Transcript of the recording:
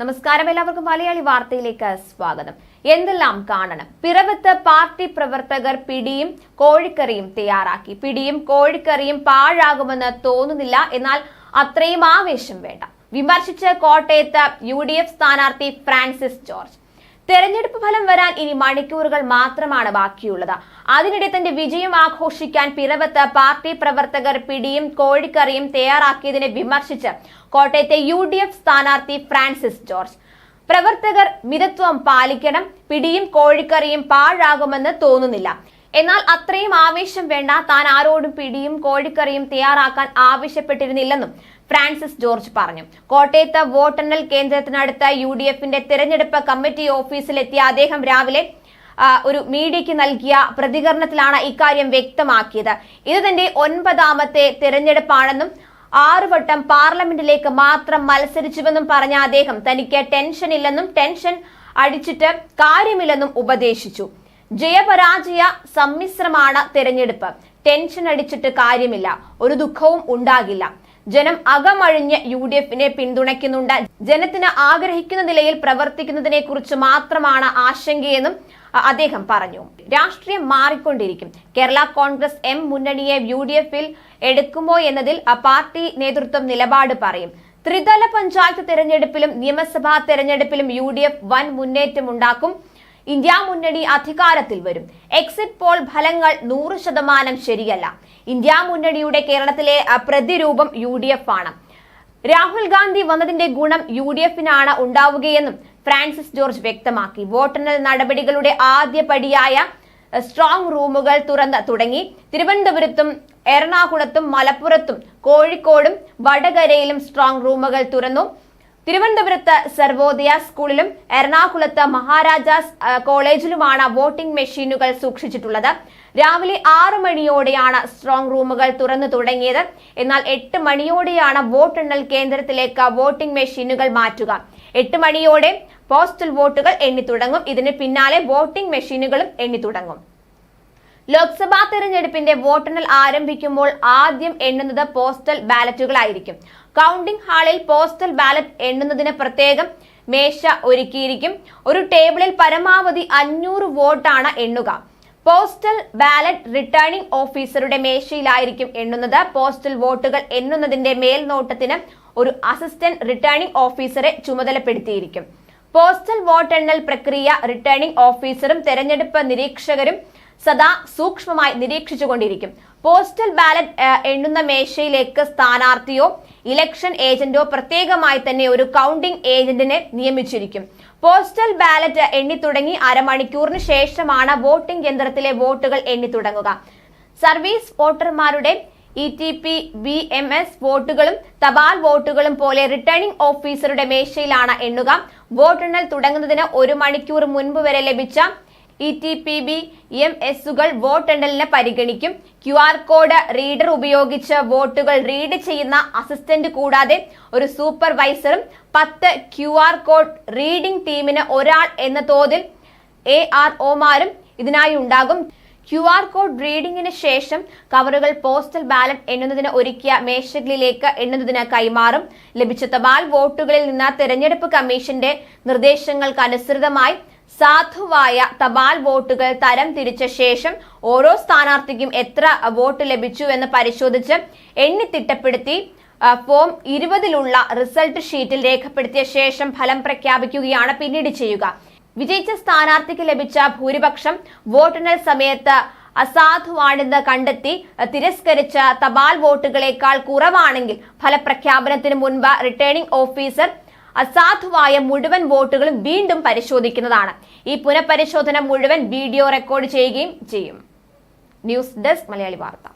നമസ്കാരം. എല്ലാവർക്കും മലയാളി വാർത്തയിലേക്ക് സ്വാഗതം. എന്തെല്ലാം കാണണം? പിറവത്ത് പാർട്ടി പ്രവർത്തകർ പിടിയും കോഴിക്കറിയും തയ്യാറാക്കി. പിടിയും കോഴിക്കറിയും പാഴാകുമെന്ന് തോന്നുന്നില്ല. എന്നാൽ അത്രയും ആവേശം വേണ്ട. വിമർശിച്ച് കോട്ടയത്ത് യു ഡി എഫ് സ്ഥാനാർത്ഥി ഫ്രാൻസിസ് ജോർജ്. തെരഞ്ഞെടുപ്പ് ഫലം വരാൻ ഇനി മണിക്കൂറുകൾ മാത്രമാണ് ബാക്കിയുള്ളത്. അതിനിടെ തന്റെ വിജയം ആഘോഷിക്കാൻ പിറവത്ത് പാർട്ടി പ്രവർത്തകർ പിടിയും കോഴിക്കറിയും തയ്യാറാക്കിയതിനെ വിമർശിച്ച് കോട്ടയത്തെ യു ഡി എഫ് സ്ഥാനാർത്ഥി ഫ്രാൻസിസ് ജോർജ്. പ്രവർത്തകർ മിതത്വം പാലിക്കണം പിടിയും കോഴിക്കറിയും പാഴാകുമെന്ന് തോന്നുന്നില്ല. എന്നാൽ അത്രയും ആവേശം വേണ്ട താൻ ആരോടും പിടിയും കോഴിക്കറിയും തയ്യാറാക്കാൻ ആവശ്യപ്പെട്ടിരുന്നില്ലെന്നും ഫ്രാൻസിസ് ജോർജ് പറഞ്ഞു. കോട്ടയത്ത് വോട്ടെണ്ണൽ കേന്ദ്രത്തിനടുത്ത യു ഡി എഫിന്റെ തെരഞ്ഞെടുപ്പ് കമ്മിറ്റി ഓഫീസിലെത്തിയ അദ്ദേഹം രാവിലെ ഒരു മീഡിയയ്ക്ക് നൽകിയ പ്രതികരണത്തിലാണ് ഇക്കാര്യം വ്യക്തമാക്കിയത്. ഇത് തന്റെ ഒൻപതാമത്തെ തെരഞ്ഞെടുപ്പാണെന്നും ആറു വട്ടം പാർലമെന്റിലേക്ക് മാത്രം മത്സരിച്ചുവെന്നും പറഞ്ഞ അദ്ദേഹം തനിക്ക് ടെൻഷൻ ഇല്ലെന്നും ടെൻഷൻ അടിച്ചിട്ട് കാര്യമില്ലെന്നും ഉപദേശിച്ചു. ജയപരാജയ സമ്മിശ്രമാണ് തെരഞ്ഞെടുപ്പ്. ടെൻഷൻ അടിച്ചിട്ട് കാര്യമില്ല. ഒരു ദുഃഖവും ഉണ്ടാകില്ല. ജനം അകമഴിഞ്ഞ് യു ഡി എഫിനെ പിന്തുണയ്ക്കുന്നുണ്ട്. ജനത്തിന് ആഗ്രഹിക്കുന്ന നിലയിൽ പ്രവർത്തിക്കുന്നതിനെ കുറിച്ച് മാത്രമാണ് ആശങ്കയെന്നും അദ്ദേഹം പറഞ്ഞു. രാഷ്ട്രീയം മാറിക്കൊണ്ടിരിക്കും. കേരള കോൺഗ്രസ് എം മുന്നണിയെ യു ഡി എഫിൽ എടുക്കുമോ എന്നതിൽ പാർട്ടി നേതൃത്വം നിലപാട് പറയും. ത്രിതല പഞ്ചായത്ത് തെരഞ്ഞെടുപ്പിലും നിയമസഭാ തെരഞ്ഞെടുപ്പിലും യു ഡി എഫ് വൻ മുന്നേറ്റമുണ്ടാക്കും. ഇന്ത്യ മുന്നണി അധികാരത്തിൽ വരും. എക്സിറ്റ് പോൾ ഫലങ്ങൾ നൂറ് ശതമാനം ശരിയല്ല. ഇന്ത്യ മുന്നണിയുടെ കേരളത്തിലെ പ്രതിരൂപം യു ആണ്. രാഹുൽ ഗാന്ധി വന്നതിന്റെ ഗുണം യു ഡി എഫിനാണ് ഉണ്ടാവുകയെന്നും ഫ്രാൻസിസ് ജോർജ് വ്യക്തമാക്കി. വോട്ടെണ്ണൽ നടപടികളുടെ ആദ്യ പടിയായ സ്ട്രോങ് റൂമുകൾ തുറന്ന് തുടങ്ങി. തിരുവനന്തപുരത്തും എറണാകുളത്തും മലപ്പുറത്തും കോഴിക്കോടും വടകരയിലും സ്ട്രോങ് റൂമുകൾ തുറന്നു. തിരുവനന്തപുരത്ത് സർവോദയ സ്കൂളിലും എറണാകുളത്ത് മഹാരാജാസ് കോളേജിലുമാണ് വോട്ടിംഗ് മെഷീനുകൾ സൂക്ഷിച്ചിട്ടുള്ളത്. രാവിലെ ആറ് മണിയോടെയാണ് സ്ട്രോങ് റൂമുകൾ തുറന്നു തുടങ്ങിയത്. എന്നാൽ എട്ട് മണിയോടെയാണ് വോട്ടെണ്ണൽ കേന്ദ്രത്തിലേക്ക് വോട്ടിംഗ് മെഷീനുകൾ മാറ്റുക. എട്ട് മണിയോടെ പോസ്റ്റൽ വോട്ടുകൾ എണ്ണി തുടങ്ങും. ഇതിന് പിന്നാലെ വോട്ടിംഗ് മെഷീനുകളും എണ്ണി തുടങ്ങും. ലോക്സഭാ തെരഞ്ഞെടുപ്പിന്റെ വോട്ടെണ്ണൽ ആരംഭിക്കുമ്പോൾ ആദ്യം എണ്ണുന്നത് പോസ്റ്റൽ ബാലറ്റുകളായിരിക്കും. കൗണ്ടിംഗ് ഹാളിൽ പോസ്റ്റൽ ബാലറ്റ് എണ്ണുന്നതിന് പ്രത്യേകം മേശ ഒരുക്കിയിരിക്കും. ഒരു ടേബിളിൽ പരമാവധി അഞ്ഞൂറ് വോട്ടാണ് എണ്ണുക. പോസ്റ്റൽ ബാലറ്റ് റിട്ടേണിംഗ് ഓഫീസറുടെ മേശയിലായിരിക്കും എണ്ണുന്നത്. പോസ്റ്റൽ വോട്ടുകൾ എണ്ണുന്നതിന്റെ മേൽനോട്ടത്തിന് ഒരു അസിസ്റ്റന്റ് റിട്ടേണിംഗ് ഓഫീസറെ ചുമതലപ്പെടുത്തിയിരിക്കും. പോസ്റ്റൽ വോട്ടെണ്ണൽ പ്രക്രിയ റിട്ടേണിംഗ് ഓഫീസറും തെരഞ്ഞെടുപ്പ് നിരീക്ഷകരും സദാ സൂക്ഷ്മമായി നിരീക്ഷിച്ചുകൊണ്ടിരിക്കും. പോസ്റ്റൽ ബാലറ്റ് എണ്ണുന്ന മേശയിലേക്ക് സ്ഥാനാർത്ഥിയോ ഇലക്ഷൻ ഏജന്റോ പ്രത്യേകമായി തന്നെ ഒരു കൗണ്ടിംഗ് ഏജന്റിനെ നിയമിച്ചിരിക്കും. പോസ്റ്റൽ ബാലറ്റ് എണ്ണി തുടങ്ങി അരമണിക്കൂറിന് ശേഷമാണ് വോട്ടിംഗ് യന്ത്രത്തിലെ വോട്ടുകൾ എണ്ണി തുടങ്ങുക സർവീസ് വോട്ടർമാരുടെ E T P B M S വോട്ടുകളും തപാൽ വോട്ടുകളും പോലെ റിട്ടേണിംഗ് ഓഫീസറുടെ മേശയിലാണ് എണ്ണുക. വോട്ടെണ്ണൽ തുടങ്ങുന്നതിന് ഒരു മണിക്കൂർ മുൻപ് വരെ ലഭിച്ച E T P B M എസുകൾ വോട്ടെണ്ണലിന് പരിഗണിക്കും. ക്യു ആർ കോഡ് റീഡർ ഉപയോഗിച്ച് വോട്ടുകൾ റീഡ് ചെയ്യുന്ന അസിസ്റ്റന്റ് കൂടാതെ ഒരു സൂപ്പർവൈസറും പത്ത് ക്യു ആർ കോഡ് റീഡിംഗ് ടീമിന് ഒരാൾ എന്ന തോതിൽ എ ആർ ഒമാരും ഇതിനായി ഉണ്ടാകും. ക്യു ആർ കോഡ് റീഡിംഗിന് ശേഷം കവറുകൾ പോസ്റ്റൽ ബാലറ്റ് എണ്ണുന്നതിന് ഒരുക്കിയ മേശകളിലേക്ക് എണ്ണുന്നതിന് കൈമാറും. ലഭിച്ച തപാൽ വോട്ടുകളിൽ നിന്ന് തെരഞ്ഞെടുപ്പ് കമ്മീഷന്റെ നിർദ്ദേശങ്ങൾക്കനുസൃതമായി സാധുവായ തപാൽ വോട്ടുകൾ തരം തിരിച്ച ശേഷം ഓരോ സ്ഥാനാർത്ഥിക്കും എത്ര വോട്ട് ലഭിച്ചു എന്ന് പരിശോധിച്ച് എണ്ണി തിട്ടപ്പെടുത്തി ഫോം ഇരുപതിലുള്ള റിസൾട്ട് ഷീറ്റിൽ രേഖപ്പെടുത്തിയ ശേഷം ഫലം പ്രഖ്യാപിക്കുകയാണ് പിന്നീട് ചെയ്യുക. വിജയിച്ച സ്ഥാനാർത്ഥിക്ക് ലഭിച്ച ഭൂരിപക്ഷം വോട്ടെണ്ണൽ സമയത്ത് അസാധുവാണെന്ന് കണ്ടെത്തി തിരസ്കരിച്ച തപാൽ വോട്ടുകളേക്കാൾ കുറവാണെങ്കിൽ ഫലപ്രഖ്യാപനത്തിന് മുൻപ് റിട്ടേണിംഗ് ഓഫീസർ അസാധുവായ മുഴുവൻ വോട്ടുകളും വീണ്ടും പരിശോധിക്കുന്നതാണ്. ഈ പുനഃപരിശോധന മുഴുവൻ വീഡിയോ റെക്കോർഡ് ചെയ്യുകയും ചെയ്യും. ന്യൂസ് ഡെസ്ക് മലയാളി വാർത്ത.